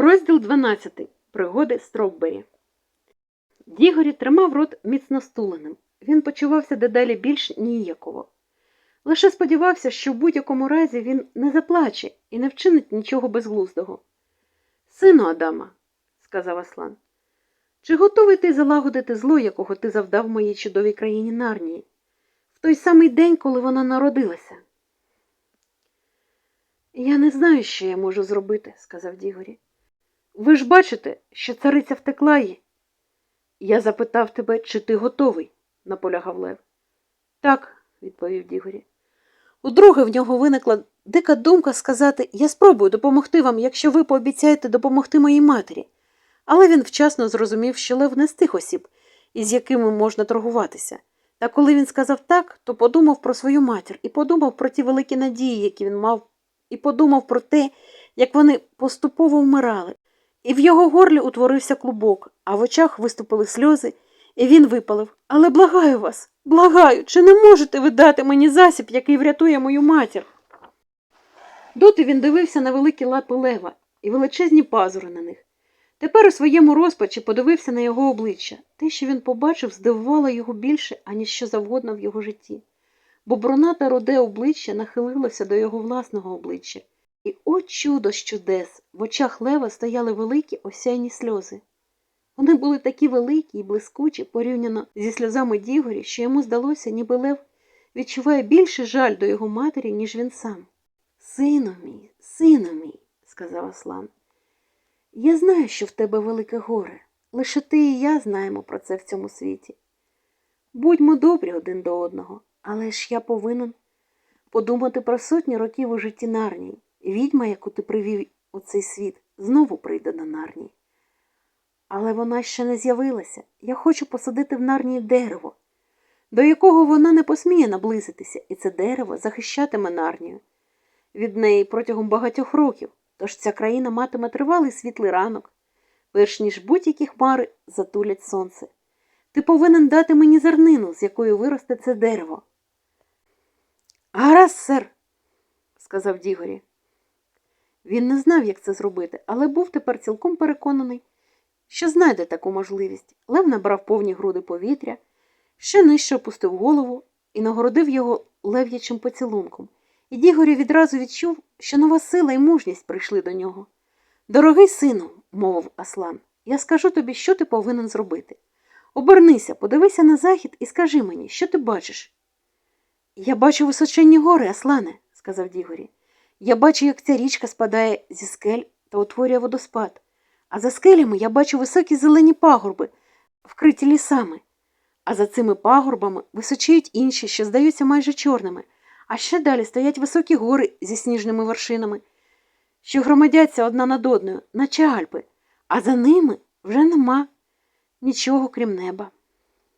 Розділ 12. Пригоди Стровбері. Дігорі тримав рот міцно стуленим. Він почувався дедалі більш ніяково. Лише сподівався, що в будь-якому разі він не заплаче і не вчинить нічого безглуздого. Сину Адама, сказав Аслан, чи готовий ти залагодити зло, якого ти завдав моїй чудовій країні Нарнії, в той самий день, коли вона народилася? Я не знаю, що я можу зробити, сказав Дігорі. Ви ж бачите, що цариця втекла її. Я запитав тебе, чи ти готовий, наполягав Лев. Так, відповів Дігорі. Удруге в нього виникла дика думка сказати Я спробую допомогти вам, якщо ви пообіцяєте допомогти моїй матері. Але він вчасно зрозумів, що Лев не з тих осіб, із якими можна торгуватися. Та коли він сказав так, то подумав про свою матір і подумав про ті великі надії, які він мав, і подумав про те, як вони поступово вмирали. І в його горлі утворився клубок, а в очах виступили сльози, і він випалив Але благаю вас, благаю, чи не можете ви дати мені засіб, який врятує мою матір? Доти він дивився на великі лапи лева і величезні пазури на них. Тепер у своєму розпачі подивився на його обличчя. Те, що він побачив, здивувало його більше, аніж що завгодно в його житті. Бо бронате роде обличчя нахилилося до його власного обличчя. І о чудо з чудес! В очах лева стояли великі осяйні сльози. Вони були такі великі і блискучі порівняно зі сльозами Дігорі, що йому здалося, ніби лев відчуває більше жаль до його матері, ніж він сам. Сину мій, сину мій, сказав Аслан, я знаю, що в тебе велике горе. Лише ти і я знаємо про це в цьому світі. Будьмо добрі один до одного, але ж я повинен подумати про сотні років у житті Нарнії. Відьма, яку ти привів у цей світ, знову прийде на Нарнії. Але вона ще не з'явилася. Я хочу посадити в Нарнії дерево, до якого вона не посміє наблизитися, і це дерево захищатиме Нарнію від неї протягом багатьох років, тож ця країна матиме тривалий світлий ранок, перш ніж будь-які хмари затулять сонце. Ти повинен дати мені зернину, з якою виросте це дерево. Гаразд, сер, сказав Дігорі. Він не знав, як це зробити, але був тепер цілком переконаний, що знайде таку можливість. Лев набрав повні груди повітря, ще нижче опустив голову і нагородив його лев'ячим поцілунком. І Дігорі відразу відчув, що нова сила і мужність прийшли до нього. Дорогий сину, мовив Аслан, я скажу тобі, що ти повинен зробити. Обернися, подивися на захід і скажи мені, що ти бачиш. Я бачу височенні гори, Аслане, сказав Дігорі. Я бачу, як ця річка спадає зі скель та утворює водоспад, а за скелями я бачу високі зелені пагорби, вкриті лісами, а за цими пагорбами височіють інші, що здаються майже чорними, а ще далі стоять високі гори зі сніжними вершинами, що громадяться одна над одною, наче Альпи, а за ними вже нема нічого крім неба.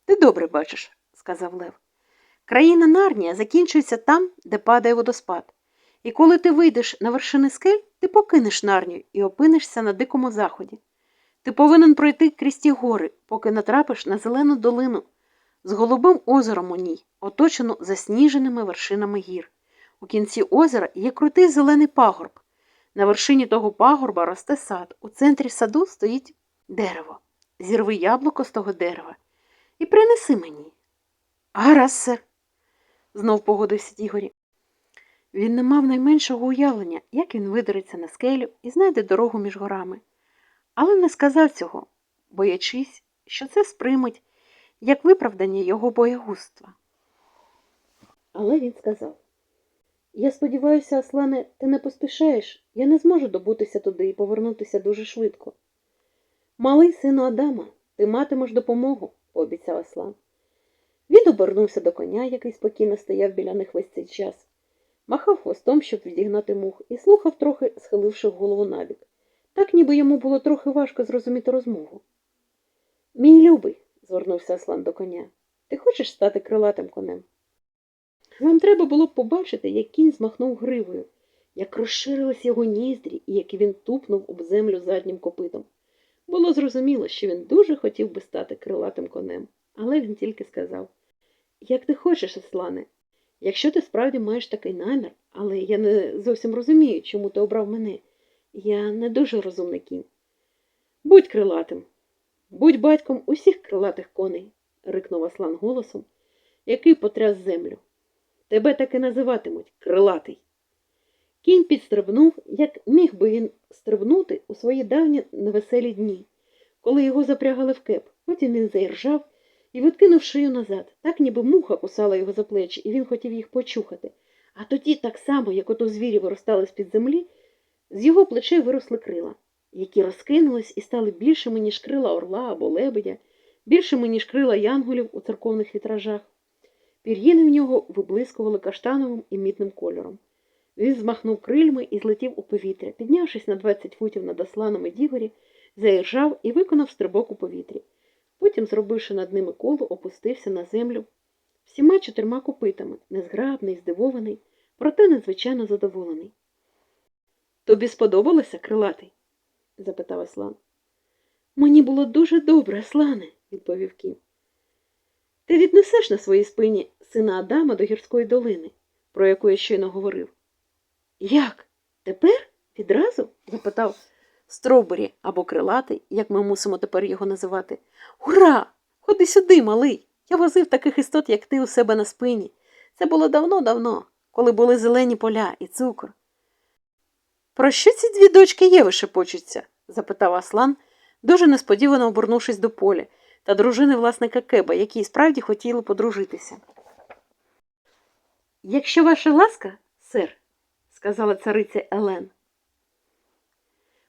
Ти добре бачиш, сказав Лев. Країна Нарнія закінчується там, де падає водоспад. І коли ти вийдеш на вершини скель, ти покинеш нарнію і опинишся на дикому заході. Ти повинен пройти крізь ті гори, поки натрапиш на зелену долину з голубим озером у ній, оточену засніженими вершинами гір. У кінці озера є крутий зелений пагорб. На вершині того пагорба росте сад. У центрі саду стоїть дерево. Зірви яблуко з того дерева і принеси мені. Гаразд, сер, знов погодився Дігорі. Він не мав найменшого уявлення, як він видереться на скелю і знайде дорогу між горами, але не сказав цього, боячись, що це сприймуть як виправдання його боягузтва. Але він сказав Я сподіваюся, Аслане, ти не поспішаєш, я не зможу добутися туди і повернутися дуже швидко. Малий сину Адама, ти матимеш допомогу, пообіцяв Аслан. Він обернувся до коня, який спокійно стояв біля них весь цей час махав хвостом, щоб відігнати мух, і слухав, трохи схиливши голову набік. Так ніби йому було трохи важко зрозуміти розмову. Мій любий, звернувся Аслан до коня, ти хочеш стати крилатим конем? Вам треба було б побачити, як кінь змахнув гривою, як розширились його ніздрі і як він тупнув об землю заднім копитом. Було зрозуміло, що він дуже хотів би стати крилатим конем, але він тільки сказав Як ти хочеш, Аслане, Якщо ти справді маєш такий намір, але я не зовсім розумію, чому ти обрав мене. Я не дуже розумний кінь. Будь крилатим, будь батьком усіх крилатих коней, рикнув Аслан голосом, який потряс землю. Тебе так і називатимуть крилатий. Кінь підстрибнув, як міг би він стрибнути у свої давні невеселі дні, коли його запрягали в кеп. Потім він заіржав і відкинув шию назад, так ніби муха кусала його за плечі, і він хотів їх почухати. А тоді, так само, як ото звірі виростали з-під землі, з його плечей виросли крила, які розкинулись і стали більшими, ніж крила орла або лебедя, більшими, ніж крила янголів у церковних вітражах. Пір'їни в нього виблискували каштановим і мітним кольором. Він змахнув крильми і злетів у повітря, піднявшись на 20 футів над Асланом і Дігорі, заіржав і виконав стрибок у повітрі. Потім, зробивши над ними коло, опустився на землю всіма чотирма копитами, незграбний, здивований, проте надзвичайно задоволений. Тобі сподобалося, крилатий? запитав Аслан. Мені було дуже добре, Аслане, відповів кінь. Ти віднесеш на своїй спині сина Адама до гірської долини, про яку я щойно говорив. Як? Тепер? Відразу? запитав Стробері або крилатий, як ми мусимо тепер його називати. Ура! Ходи сюди, малий. Я возив таких істот, як ти у себе на спині. Це було давно-давно, коли були зелені поля і цукор. Про що ці дві дочки Єви шепочуться? запитав Аслан, дуже несподівано обернувшись до поля та дружини власника Кеба, які справді хотіли подружитися. Якщо ваша ласка, сер, сказала цариця Елен.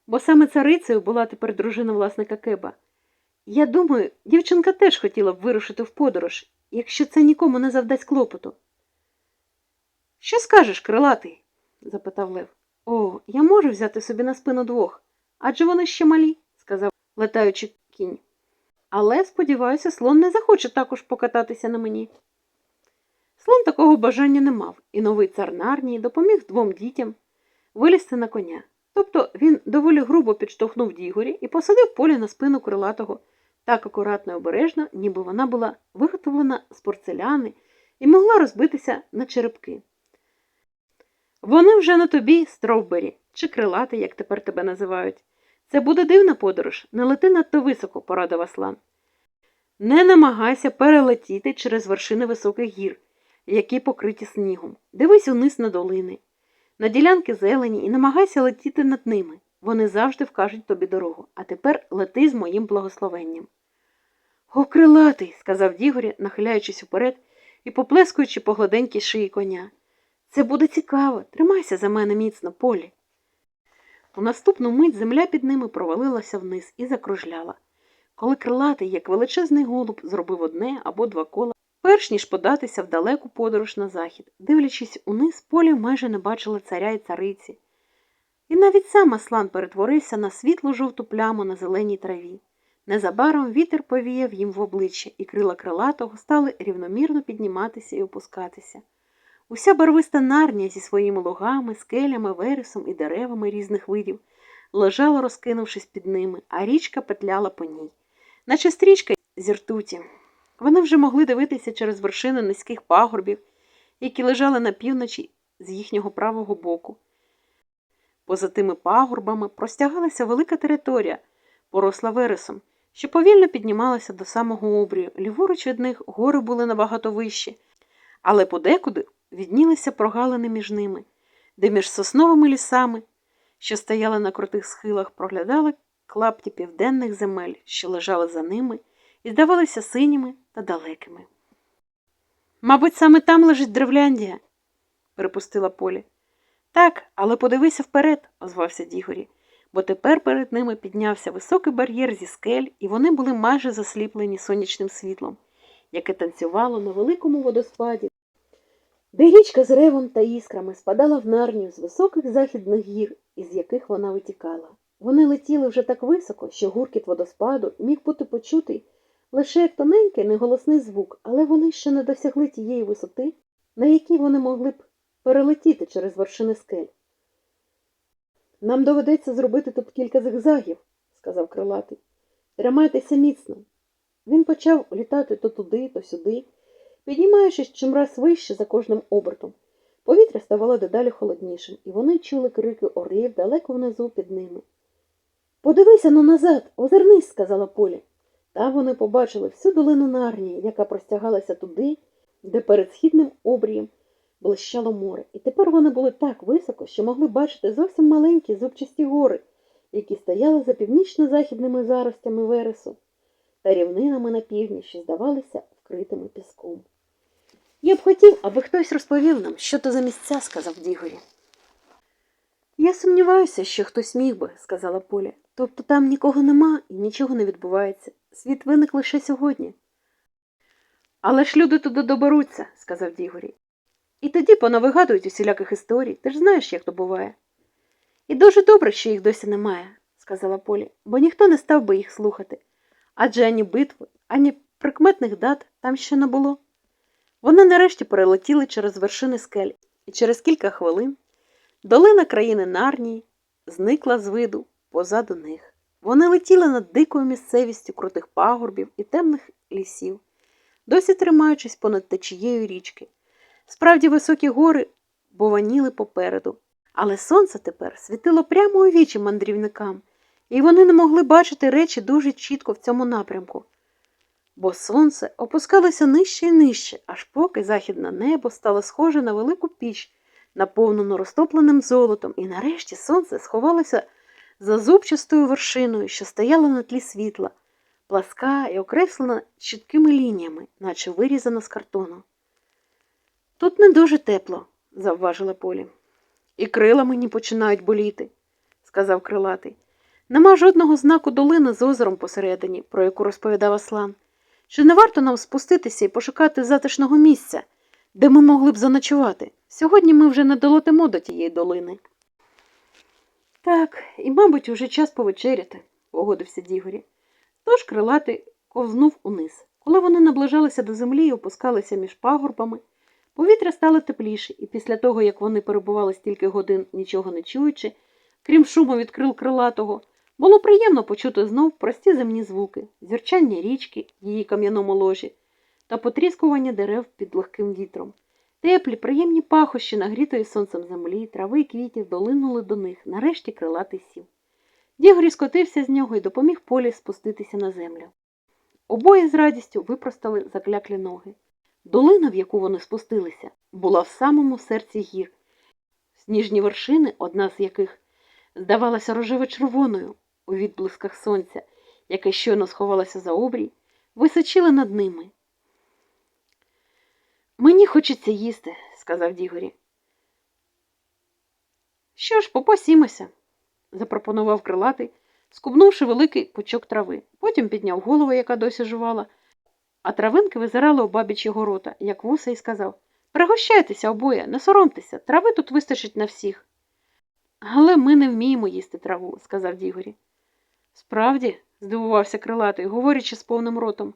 Бо саме царицею була тепер дружина власника Кеба. Я думаю, дівчинка теж хотіла б вирушити в подорож, якщо це нікому не завдасть клопоту. Що скажеш, крилатий? запитав Лев. О, я можу взяти собі на спину двох, адже вони ще малі, сказав летаючи кінь. Але, сподіваюся, слон не захоче також покататися на мені. Слон такого бажання не мав, і новий цар Нарнії допоміг двом дітям вилізти на коня. Тобто він доволі грубо підштовхнув Дігорі і посадив полі на спину крилатого так акуратно і обережно, ніби вона була виготовлена з порцеляни і могла розбитися на черепки. Вони вже на тобі, Стровбері, чи крилатий, як тепер тебе називають. Це буде дивна подорож, не лети надто високо, порадив Аслан. Не намагайся перелетіти через вершини високих гір, які покриті снігом. Дивись униз на долини, на ділянки зелені і намагайся летіти над ними. Вони завжди вкажуть тобі дорогу, а тепер лети з моїм благословенням. О, крилатий, сказав Дігорі, нахиляючись уперед і поплескуючи по гладенькій шиї коня. Це буде цікаво. Тримайся за мене міцно, полі. У наступну мить земля під ними провалилася вниз і закружляла. Коли крилатий, як величезний голуб, зробив одне або два кола, перш ніж податися в далеку подорож на захід, дивлячись униз, полі майже не бачили царя і цариці. І навіть сам Аслан перетворився на світлу жовту пляму на зеленій траві. Незабаром вітер повіяв їм в обличчя, і крила крилатого стали рівномірно підніматися і опускатися. Уся барвиста нарнія зі своїми лугами, скелями, вересом і деревами різних видів лежала, розкинувшись під ними, а річка петляла по ній, наче стрічка зі ртуті. Вони вже могли дивитися через вершини низьких пагорбів, які лежали на півночі з їхнього правого боку. Поза тими пагорбами простягалася велика територія, поросла вересом, що повільно піднімалася до самого обрію. Ліворуч від них гори були набагато вищі, але подекуди віднілися прогалини між ними, де між сосновими лісами, що стояли на крутих схилах, проглядали клапті південних земель, що лежали за ними, і здавалися синіми та далекими. Мабуть, саме там лежить Древляндія, припустила Полі. Так, але подивися вперед, озвався Дігорі, бо тепер перед ними піднявся високий бар'єр зі скель, і вони були майже засліплені сонячним світлом, яке танцювало на великому водоспаді, де річка з ревом та іскрами спадала в нарнію з високих західних гір, із яких вона витікала. Вони летіли вже так високо, що гуркіт водоспаду міг бути почутий лише як тоненький неголосний звук, але вони ще не досягли тієї висоти, на якій вони могли б перелетіти через вершини скель. Нам доведеться зробити тут кілька зигзагів, сказав крилатий. Тримайтеся міцно. Він почав літати то туди, то сюди, піднімаючись чимраз вище за кожним обертом. Повітря ставало дедалі холоднішим, і вони чули крики орлів далеко внизу під ними. Подивися ну назад, озирнись, сказала Полі. Та вони побачили всю долину Нарнії, яка простягалася туди, де перед східним обрієм блищало море. І тепер вони були так високо, що могли бачити зовсім маленькі зубчасті гори, які стояли за північно-західними заростями вересу та рівнинами на півдні, що здавалися вкритими піском. Я б хотів, аби хтось розповів нам, що то за місця, сказав Дігорі. Я сумніваюся, що хтось міг би, сказала Поля. Тобто там нікого нема і нічого не відбувається. Світ виник лише сьогодні. Але ж люди туди доберуться, сказав Дігорі. І тоді понавигадують усіляких історій, ти ж знаєш, як то буває. І дуже добре, що їх досі немає, сказала Полі, бо ніхто не став би їх слухати. Адже ані битви, ані прикметних дат там ще не було. Вони нарешті перелетіли через вершини скель, і через кілька хвилин долина країни Нарнії зникла з виду позаду них. Вони летіли над дикою місцевістю крутих пагорбів і темних лісів, досі тримаючись понад течією річки. Справді високі гори бованіли попереду, але сонце тепер світило прямо у вічі мандрівникам, і вони не могли бачити речі дуже чітко в цьому напрямку. Бо сонце опускалося нижче і нижче, аж поки західне небо стало схоже на велику піч, наповнену розтопленим золотом, і нарешті сонце сховалося за зубчастою вершиною, що стояла на тлі світла, пласка і окреслена чіткими лініями, наче вирізана з картону. Тут не дуже тепло, завважила Полі. І крила мені починають боліти, сказав крилатий. Нема жодного знаку долини з озером посередині, про яку розповідав Аслан. Чи не варто нам спуститися і пошукати затишного місця, де ми могли б заночувати? Сьогодні ми вже не долетимо до тієї долини. Так, і, мабуть, уже час повечеряти, погодився Дігорі. Тож крилатий ковзнув униз. Коли вони наближалися до землі і опускалися між пагорбами, повітря стало тепліше, і після того, як вони перебували стільки годин, нічого не чуючи, крім шуму від крил крилатого, було приємно почути знов прості земні звуки, зірчання річки, в її кам'яному ложі та потріскування дерев під легким вітром. Теплі, приємні пахощі нагрітої сонцем землі, трави і квітів долинули до них, нарешті крилатий сів. Дігорі скотився з нього і допоміг полі спуститися на землю. Обоє з радістю випростали закляклі ноги. Долина, в яку вони спустилися, була в самому серці гір. Сніжні вершини, одна з яких здавалася рожево-червоною у відблисках сонця, яке щойно сховалося за обрій, височили над ними. Мені хочеться їсти, сказав Дігорі. Що ж, попасімося, запропонував крилатий, скубнувши великий пучок трави. Потім підняв голову, яка досі жувала, а травинки визирали у бабічого рота, як вуса, і сказав Пригощайтеся обоє, не соромтеся, трави тут вистачить на всіх. Але ми не вміємо їсти траву, сказав Дігорі. Справді, здивувався крилатий, говорячи з повним ротом.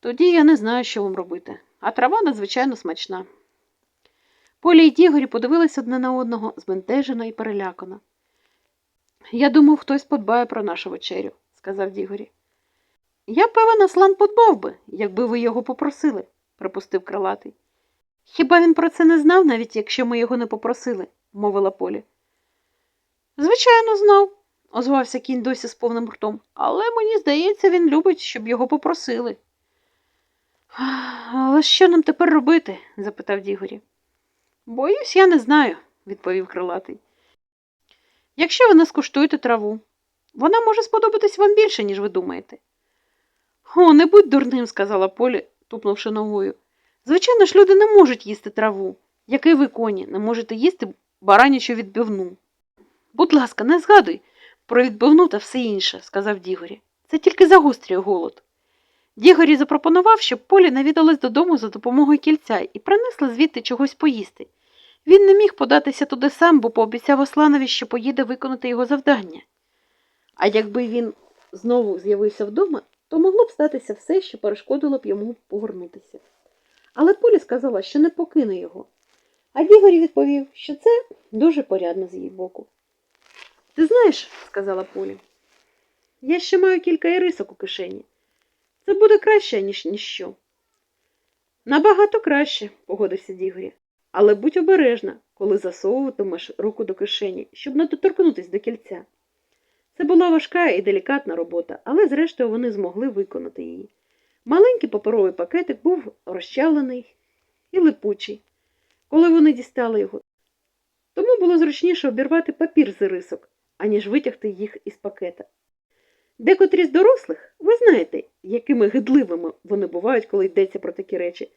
Тоді я не знаю, що вам робити, а трава надзвичайно смачна. Полі й Дігорі подивилися одне на одного, збентежено і перелякано. Я думав, хтось подбає про нашу вечерю, сказав Дігорі. Я, певен, Аслан подбав би, якби ви його попросили, припустив крилатий. Хіба він про це не знав, навіть якщо ми його не попросили, мовила Полі. Звичайно, знав, озвався кінь досі з повним ртом, але мені здається, він любить, щоб його попросили. Але що нам тепер робити? запитав Дігорі. Боюсь, я не знаю, відповів крилатий. Якщо ви не скуштуєте траву, вона може сподобатись вам більше, ніж ви думаєте. О, не будь дурним, сказала Полі, тупнувши ногою. Звичайно ж, люди не можуть їсти траву, як і ви коні, не можете їсти баранячу відбивну. Будь ласка, не згадуй про відбивну та все інше, сказав Дігорі. Це тільки загострює голод. Дігорі запропонував, щоб Полі навідалась додому за допомогою кільця і принесла звідти чогось поїсти. Він не міг податися туди сам, бо пообіцяв Осланові, що поїде виконати його завдання. А якби він знову з'явився вдома, то могло б статися все, що перешкодило б йому повернутися. Але Полі сказала, що не покине його. А Дігорі відповів, що це дуже порядно з її боку. Ти знаєш, сказала Полі, я ще маю кілька ірисок у кишені. Це буде краще, ніж ніщо. Набагато краще, погодився Дігорі. Але будь обережна, коли засовуватимеш руку до кишені, щоб не доторкнутися до кільця. Це була важка і делікатна робота, але зрештою вони змогли виконати її. Маленький паперовий пакетик був розчавлений і липучий, коли вони дістали його. Тому було зручніше обірвати папір з рисок, аніж витягти їх із пакета. Декотрі з дорослих, ви знаєте, якими гидливими вони бувають, коли йдеться про такі речі,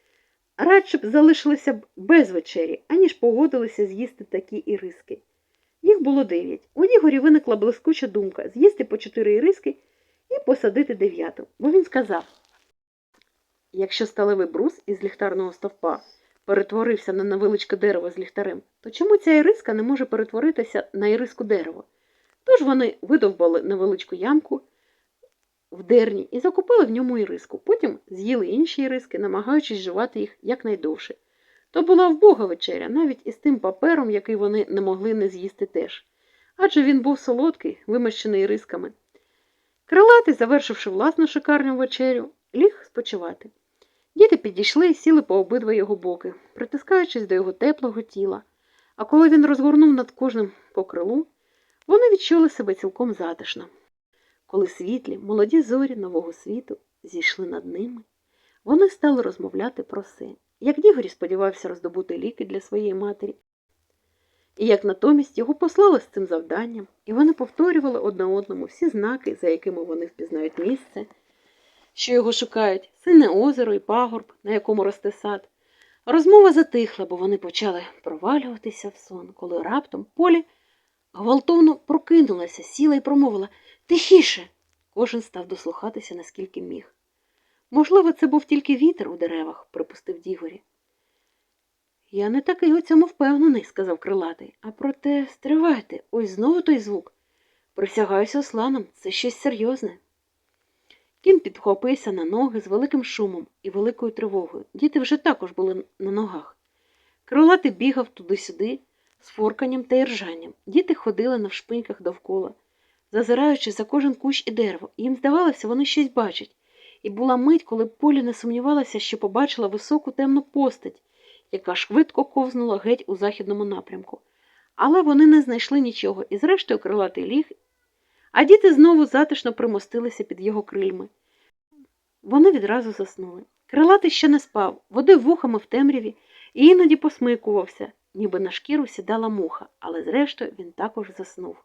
радше б залишилися без вечері, аніж погодилися з'їсти такі іриски. Їх було дев'ять. У Ігорі виникла блискуча думка з'їсти по чотири іриски і посадити дев'яту, бо він сказав: якщо сталевий брус із ліхтарного стовпа перетворився на невеличке дерево з ліхтарем, то чому ця іриска не може перетворитися на іриску дерева? Тож вони видовбали невеличку ямку в дерні і закупили в ньому іриску. Потім з'їли інші іриски, намагаючись жувати їх якнайдовше. То була вбога вечеря, навіть із тим папером, який вони не могли не з'їсти теж. Адже він був солодкий, вимащений рисками. Крилатий, завершивши власну шикарну вечерю, ліг спочивати. Діти підійшли і сіли по обидва його боки, притискаючись до його теплого тіла. А коли він розгорнув над кожним по крилу, вони відчули себе цілком затишно. Коли світлі, молоді зорі нового світу зійшли над ними, вони стали розмовляти про все, як Дігорі сподівався роздобути ліки для своєї матері, і як натомість його послали з цим завданням, і вони повторювали одне одному всі знаки, за якими вони впізнають місце, що його шукають, сильне озеро і пагорб, на якому росте сад. Розмова затихла, бо вони почали провалюватися в сон, коли раптом полі гвалтовно прокинулася, сіла і промовила Тихіше. Кожен став дослухатися, наскільки міг. Можливо, це був тільки вітер у деревах, припустив Дігорі. Я не такий у цьому впевнений, сказав крилатий. А проте стривайте, ось знову той звук. Присягаюся осланом, це щось серйозне. Кін підхопився на ноги з великим шумом і великою тривогою. Діти вже також були на ногах. Крилатий бігав туди-сюди з форканням та іржанням. Діти ходили навшпиньках довкола, зазираючи за кожен кущ і дерево. Їм здавалося, вони щось бачать. І була мить, коли Полі не сумнівалася, що побачила високу темну постать, яка швидко ковзнула геть у західному напрямку. Але вони не знайшли нічого, і зрештою крилатий ліг, а діти знову затишно примостилися під його крильми. Вони відразу заснули. Крилатий ще не спав, водив вухами в темряві і іноді посмикувався, ніби на шкіру сідала муха, але зрештою він також заснув.